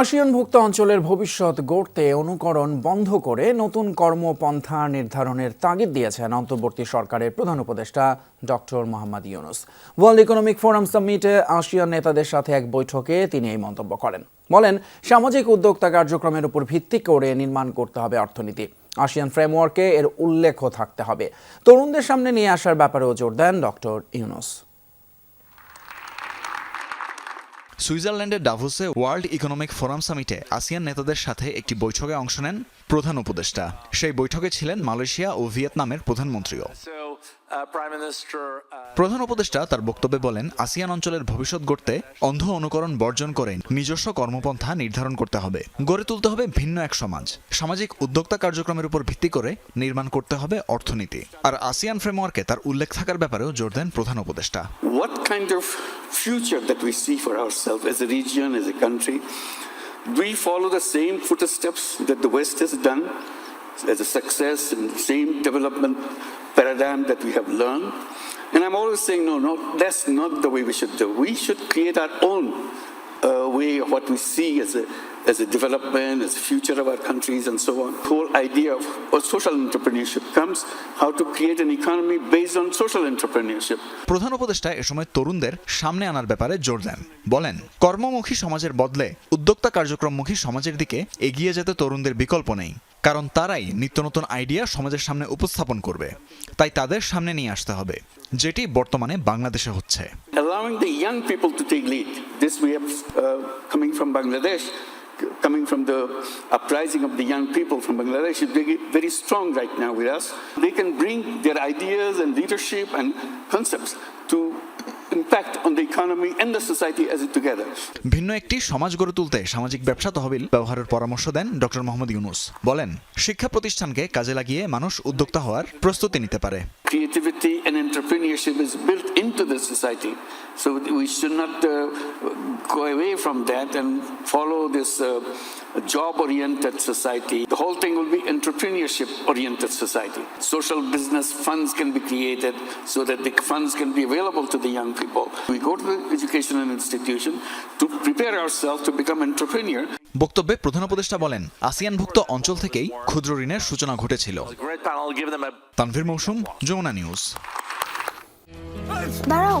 আসিয়ানভুক্ত অঞ্চলের ভবিষ্যৎ গড়তে অনুকরণ বন্ধ করে নতুন কর্মপন্থা নির্ধারণের তাগিদ দিয়েছেন অন্তর্বর্তী সরকারের প্রধান উপদেষ্টা doctor Mohammad Yunus. World economic forum সামিটে ASEAN নেতাদের সাথে এক বৈঠকে তিনি এই মন্তব্য করেন। বলেন, সামাজিক উদ্যোক্তা কার্যক্রমের উপর ভিত্তি করে নির্মাণ করতে হবে অর্থনীতি। আসিয়ান ফ্রেমওয়ার্কে এর উল্লেখও থাকতে হবে। তরুণদের সামনে নিয়ে আসার ব্যাপারেও জোর দেন ডক্টর ইউনুস। সুইজারল্যান্ডের ডাভোসে ওয়ার্ল্ড ইকোনমিক ফোরাম সামিটে আসিয়ান নেতাদের সাথে একটি বৈঠকে অংশ নেন প্রধান উপদেষ্টা। সেই বৈঠকে ছিলেন মালয়েশিয়া ও ভিয়েতনামের প্রধানমন্ত্রীও। প্রধান উপদেষ্টা তার বক্তব্যে বলেন, আসিয়ান অঞ্চলের ভবিষ্যৎ গড়তে অন্ধ অনুকরণ বর্জন করে নিজস্ব কর্মপন্থা নির্ধারণ করতে হবে। গড়ে তুলতে হবে ভিন্ন এক সমাজ। সামাজিক উদ্যোক্তা কার্যক্রমের উপর ভিত্তি করে নির্মাণ করতে হবে অর্থনীতি। আর আসিয়ান ফ্রেমওয়ার্কে তার উল্লেখ থাকার ব্যাপারেও জোর দেন প্রধান উপদেষ্টা। Future that we see for ourselves as a region, as a country. We follow the same footsteps that the West has done as a success and same development paradigm that we have learned? And I'm always saying, no, no, that's not the way we should do. We should create our own uh, way of what we see as a as a development, as a future of our countries, and so on. The whole idea of, social entrepreneurship comes how to create an economy based on social entrepreneurship. প্রধান উপদেষ্টা এ সময় তরুণদের সামনে আনার ব্যাপারে জোর দেন বলেন কর্মমুখী সমাজের বদলে উদ্যোক্তা কার্যক্রমমুখী সমাজের দিকে এগিয়ে যেতে তরুণদের বিকল্প নেই কারণ তারাই নিত্য নতুন আইডিয়া সমাজের সামনে উপস্থাপন করবে তাই তাদের সামনে নিয়ে আসতে হবে যেটি বর্তমানে বাংলাদেশে হচ্ছে allowing the young people to take lead. This we have uh, coming from Bangladesh, coming from the uprising of the young people from Bangladesh is very, very strong right now with us. They can bring their ideas and leadership and concepts to impact on the economy and the society as it together. ভিন্ন একটি সমাজ গড়ে তুলতে সামাজিক ব্যবসা তহবিল ব্যবহারের পরামর্শ দেন ডক্টর মোহাম্মদ ইউনুস বলেন শিক্ষা প্রতিষ্ঠানকে কাজে লাগিয়ে মানুষ উদ্যোক্তা হওয়ার প্রস্তুতি নিতে পারে creativity and entrepreneurship is built into the society. So we should not uh, go away from that and follow this uh, job-oriented society. The whole thing will be entrepreneurship-oriented society. Social business funds can be created so that the funds can be available to the young people. We go to the educational institution to prepare ourselves to become entrepreneur. বক্তব্যে প্রধান উপদেষ্টা বলেন আসিয়ানভুক্ত অঞ্চল থেকেই ক্ষুদ্র ঋণের সূচনা ঘটেছিল তানভীর মৌসুম যমুনা নিউজ দাঁড়াও